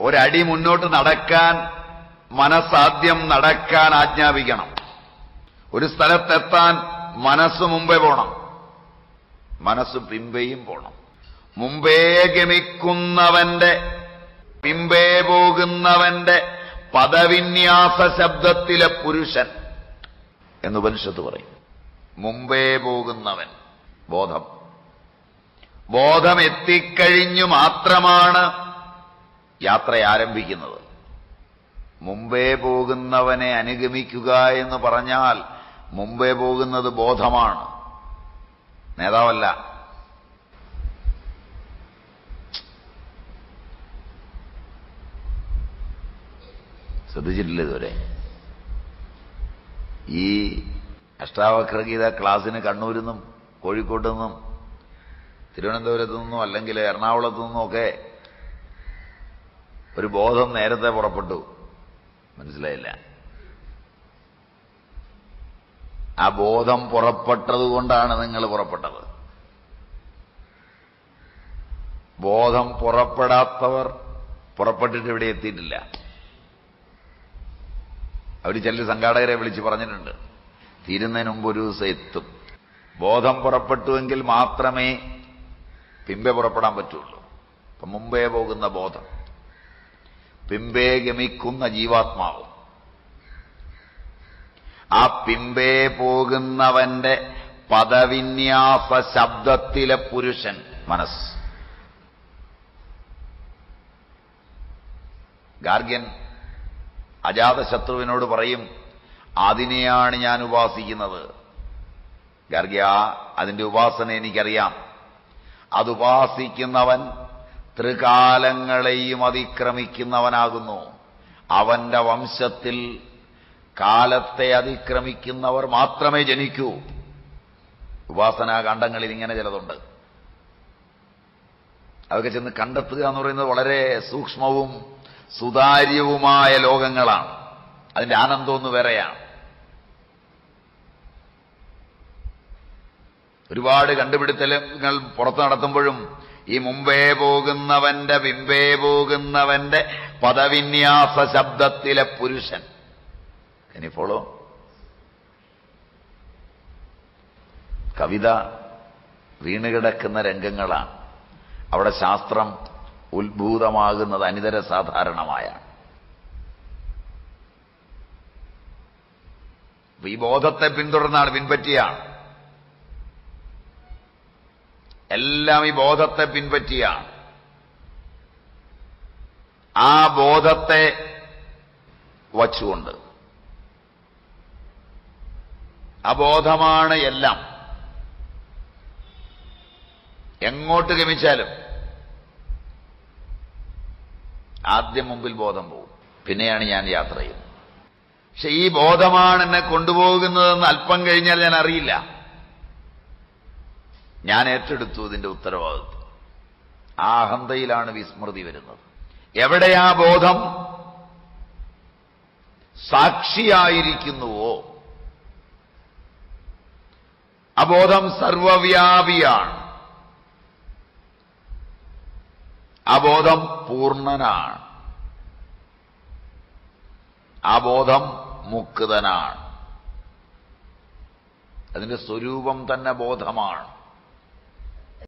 ഒരടി മുന്നോട്ട് നടക്കാൻ മനസ്സാദ്യം നടക്കാൻ ആജ്ഞാപിക്കണം. ഒരു സ്ഥലത്തെത്താൻ മനസ്സ് മുമ്പേ പോണം. മനസ്സ് പിമ്പേയും പോണം. മുമ്പേ ഗമിക്കുന്നവന്റെ പിമ്പേ പോകുന്നവന്റെ പദവിന്യാസ ശബ്ദത്തിലെ പുരുഷൻ എന്ന് ഉപനിഷത്ത് പറയും. മുമ്പേ പോകുന്നവൻ. ബോധം. ബോധം എത്തിക്കഴിഞ്ഞു മാത്രമാണ് യാത്ര ആരംഭിക്കുന്നത്. മുമ്പേ പോകുന്നവനെ അനുഗമിക്കുക എന്ന് പറഞ്ഞാൽ മുമ്പേ പോകുന്നത് ബോധമാണ്. നേതാവല്ല. ശ്രദ്ധിച്ചിട്ടില്ല ഇതുവരെ? ഈ അഷ്ടാവക്രഗീത ക്ലാസ്സിന് കണ്ണൂരിൽ നിന്നും കോഴിക്കോട്ട് നിന്നും തിരുവനന്തപുരത്തു നിന്നും അല്ലെങ്കിൽ എറണാകുളത്തു നിന്നും ഒക്കെ ഒരു ബോധം നേരത്തെ പുറപ്പെട്ടു. മനസ്സിലായില്ല. ആ ബോധം പുറപ്പെട്ടത് കൊണ്ടാണ് നിങ്ങൾ പുറപ്പെട്ടത്. ബോധം പുറപ്പെടാത്തവർ പുറപ്പെട്ടിട്ട് ഇവിടെ എത്തിയിട്ടില്ല. അവർ ചില സംഘാടകരെ വിളിച്ച് പറഞ്ഞിട്ടുണ്ട്. തീരുന്നതിന് മുമ്പ് ഒരു ദിവസം എത്തും. ബോധം പുറപ്പെട്ടുവെങ്കിൽ മാത്രമേ പിമ്പെ പുറപ്പെടാൻ പറ്റുള്ളൂ. അപ്പൊ മുമ്പേ പോകുന്ന ബോധം. പിമ്പേ ഗമിക്കുന്ന ജീവാത്മാവ്. ആ പിമ്പേ പോകുന്നവന്റെ പദവിന്യാസ ശബ്ദത്തിലെ പുരുഷൻ മനസ്സ്. ഗാർഗ്യൻ അജാതശത്രുവിനോട് പറയും അതിനെയാണ് ഞാൻ ഉപാസിക്കുന്നത്. ഗാർഗ്യ അതിന്റെ ഉപാസന എനിക്കറിയാം. അതുപാസിക്കുന്നവൻ ത്രികാലങ്ങളെയും അതിക്രമിക്കുന്നവനാകുന്നു. അവന്റെ വംശത്തിൽ കാലത്തെ അതിക്രമിക്കുന്നവർ മാത്രമേ ജനിക്കൂ. ഉപാസനാ കാണ്ഡങ്ങളിൽ ഇങ്ങനെ ചിലതുണ്ട്. അതൊക്കെ ചെന്ന് കണ്ടെത്തുക എന്ന് പറയുന്നത് വളരെ സൂക്ഷ്മവും സുതാര്യവുമായ ലോകങ്ങളാണ്. അതിന്റെ ആനന്ദമൊന്ന് വേറെയാണ്. ഒരുപാട് കണ്ടുപിടുത്തലുകൾ പുറത്തു നടത്തുമ്പോഴും ഈ മുമ്പേ പോകുന്നവന്റെ പിമ്പേ പോകുന്നവന്റെ പദവിന്യാസ ശബ്ദത്തിലെ പുരുഷൻ. ഇനി ഫോളോ കവിത വീണുകിടക്കുന്ന രംഗങ്ങളാണ്. അവിടെ ശാസ്ത്രം ഉത്ഭൂതമാകുന്നത് അനിതര സാധാരണമായാണ്. ഈ ബോധത്തെ പിന്തുടർന്നാണ് പിൻപറ്റിയാണ്. എല്ലാം ഈ ബോധത്തെ പിൻപറ്റിയാണ് ആ ബോധത്തെ വച്ചുകൊണ്ട്. അബോധമാണ് എല്ലാം. എങ്ങോട്ട് ഗമിച്ചാലും ആദ്യം മുമ്പിൽ ബോധം പോകും. പിന്നെയാണ് ഞാൻ യാത്ര ചെയ്യുന്നത്. പക്ഷെ ഈ ബോധമാണ് എന്നെ കൊണ്ടുപോകുന്നതെന്ന് അല്പം കഴിഞ്ഞാൽ ഞാൻ അറിയില്ല. ഞാൻ ഏറ്റെടുത്തു ഇതിന്റെ ഉത്തരവാദിത്വം. ആ അഹന്തയിലാണ് വിസ്മൃതി വരുന്നത്. എവിടെയാ ബോധം? സാക്ഷിയായിരിക്കുന്നുവോ? അബോധം സർവവ്യാപിയാണ്. അബോധം പൂർണനാണ്. അബോധം മുക്തനാണ്. അതിന്റെ സ്വരൂപം തന്നെ ബോധമാണ്.